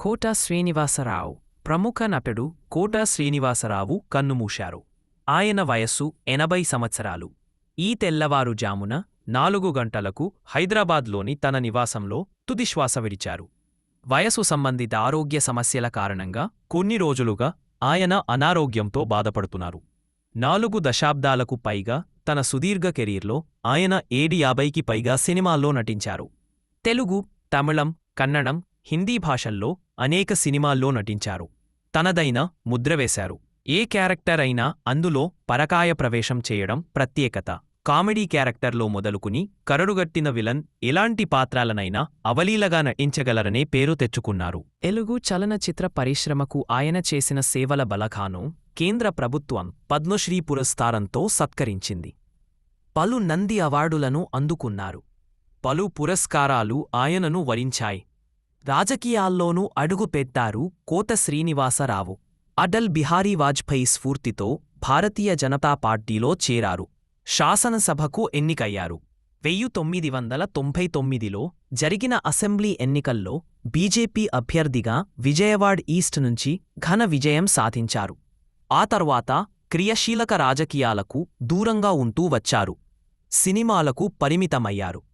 కోట శ్రీనివాసరావు. ప్రముఖ నటుడు కోట శ్రీనివాసరావు కన్నుమూశారు. ఆయన వయస్సు ఎనభై సంవత్సరాలు. ఈ తెల్లవారుజామున నాలుగు గంటలకు హైదరాబాద్లోని తన నివాసంలో తుదిశ్వాస విడిచారు. వయసు సంబంధిత ఆరోగ్య సమస్యల కారణంగా కొన్ని రోజులుగా ఆయన అనారోగ్యంతో బాధపడుతున్నారు. నాలుగు దశాబ్దాలకు పైగా తన సుదీర్ఘ కెరీర్లో ఆయన ఏడు యాభైకి పైగా సినిమాల్లో నటించారు. తెలుగు తమిళం కన్నడం హిందీ భాషల్లో అనేక సినిమాల్లో నటించారు. తనదైన ముద్ర వేశారు. ఏ క్యారెక్టర్ అయినా అందులో పరకాయ ప్రవేశం చేయడం ప్రత్యేకత. కామెడీ క్యారెక్టర్లో మొదలుకుని కరడుగట్టిన విలన్ ఎలాంటి పాత్రాలనైనా అవలీలగా నటించగలరనే పేరు తెచ్చుకున్నారు. తెలుగు చలనచిత్ర పరిశ్రమకు ఆయన చేసిన సేవల బలగాను కేంద్ర ప్రభుత్వం పద్మశ్రీ పురస్కారంతో సత్కరించింది. పలు నంది అవార్డులను అందుకున్నారు. పలు పురస్కారాలు ఆయనను వరించాయి. రాజకీయాల్లోనూ అడుగుపెట్టారు కోత శ్రీనివాసరావు. అటల్ బిహారీ వాజ్పేయి స్ఫూర్తితో భారతీయ జనతా పార్టీలో చేరారు. శాసనసభకు ఎన్నికయ్యారు. వెయ్యి తొమ్మిది వందల తొంభై తొమ్మిదిలో జరిగిన అసెంబ్లీ ఎన్నికల్లో బీజేపీ అభ్యర్థిగా విజయవాడ్ ఈస్ట్ నుంచి ఘన విజయం సాధించారు. ఆ తర్వాత క్రియాశీలక రాజకీయాలకు దూరంగా ఉంటూ వచ్చారు. సినిమాలకు పరిమితమయ్యారు.